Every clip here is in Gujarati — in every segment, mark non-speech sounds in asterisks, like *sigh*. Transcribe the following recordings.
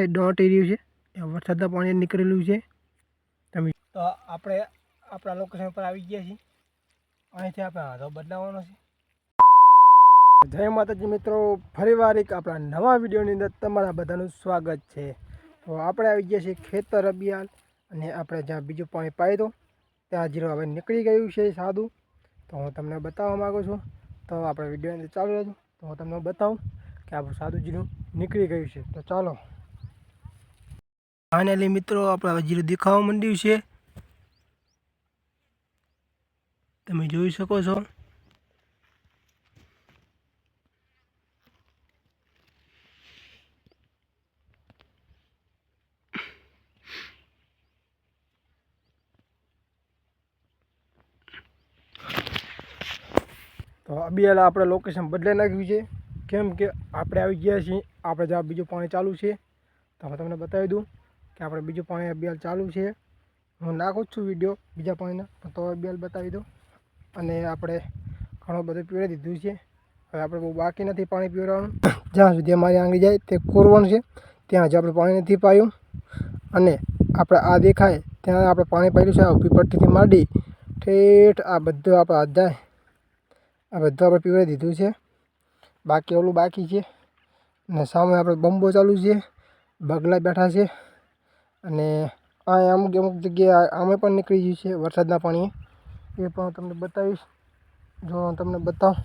દેખાય ડોટ એરિયું છે. એ વરસાદના પાણી નીકળેલું છે. તમે તો આપણે આપણા લોકેશન પર આવી ગયા છીએ. અહીંથી આપણે હાથો બદલાવવાનો છે. જય માતાજી મિત્રો, ફરીવાર એક આપણા નવા વિડીયોની અંદર તમારા બધાનું સ્વાગત છે. તો આપણે આવી ગયા છીએ ખેતર અભિયાન અને આપણે જ્યાં બીજું પાણી પાઈ દો ત્યાં જીરો હવે નીકળી ગયું છે સાદું. તો હું તમને બતાવવા માગું છું. તો આપણે વિડીયોની અંદર ચાલુ રહેજો તો હું તમને બતાવું કે આપણું સાદું જીરું નીકળી ગયું છે. તો ચાલો ફાઇનલી મિત્રો, આપણે હવે જીરું દેખાવા માંડ્યું છે. તમે જોઈ શકો છો. તો અભિયાલા આપણે લોકેશન બદલાઈ નાખ્યું છે. કેમ કે આપણે આવી ગયા છીએ. આપણે જ્યાં બીજું પાણી ચાલુ છે. તો હું તમને બતાવી દઉં. કે આપણે બીજું પાણી અબિયાલ ચાલુ છે. હું નાખું જ છું વીડિયો બીજા પાણીના, પણ તો અબિયાલ બતાવી દઉં. અને આપણે ઘણું બધું પીવડાવી દીધું છે. હવે આપણે બહુ બાકી નથી પાણી પીવડાવવાનું. *coughs* જ્યાં સુધી અમારી આંગળી જાય તે કોરવાનું છે, ત્યાં જ આપણે પાણી નથી પાયું. અને આપણે આ દેખાય, ત્યાં આપણે પાણી પાડ્યું છે, આ ઊભી પટ્ટીથી માંડી. ઠેઠ આ બધું આપણે હાથ જાય. આ બધું આપણે પીવડાવી દીધું છે. બાકી ઓલું બાકી છે. અને સામે આપણે બંબો ચાલુ છે. બગલા બેઠા છે. અને આ અમુક અમુક જગ્યાએ આમે પણ નીકળી ગયું છે વરસાદના પાણીએ એ પણ હું તમને બતાવીશ. જો હું તમને બતાવું.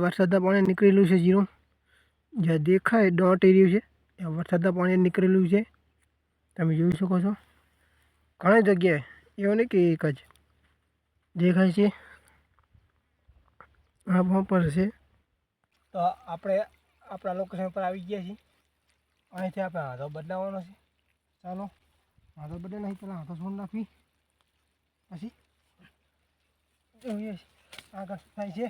વરસાદના પાણી નીકળેલું છે જીરું જ્યાં દેખાય ડોટ એરિયું છે એ વરસાદના પાણી નીકળેલું છે. તમે જોઈ શકો છો. ઘણી જગ્યાએ એવું નહીં કે એક જ દેખાય છે. આ પણ છે. તો આપણે આપણા લોકેશન પર આવી ગયા છીએ. અહીંથી આપણે હાથો બદલાવવાનો છે. ચાલો હાથો બદલે નહીં પહેલાં હાથો છોડ નાખવી. પછી જોઈએ આગળ થાય છે.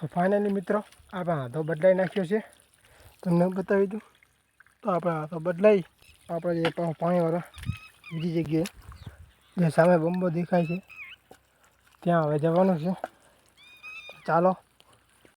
તો ફાઇનલી મિત્રો, આપણે હાથો બદલાઈ નાખ્યો છે. તમને બતાવી દઉં. તો આપણે હાથો બદલાઈ, આપણે જે પાણીવાળા બીજી જગ્યાએ, જે સામે બંબો દેખાય છે, ત્યાં હવે જવાનું છે. ચાલો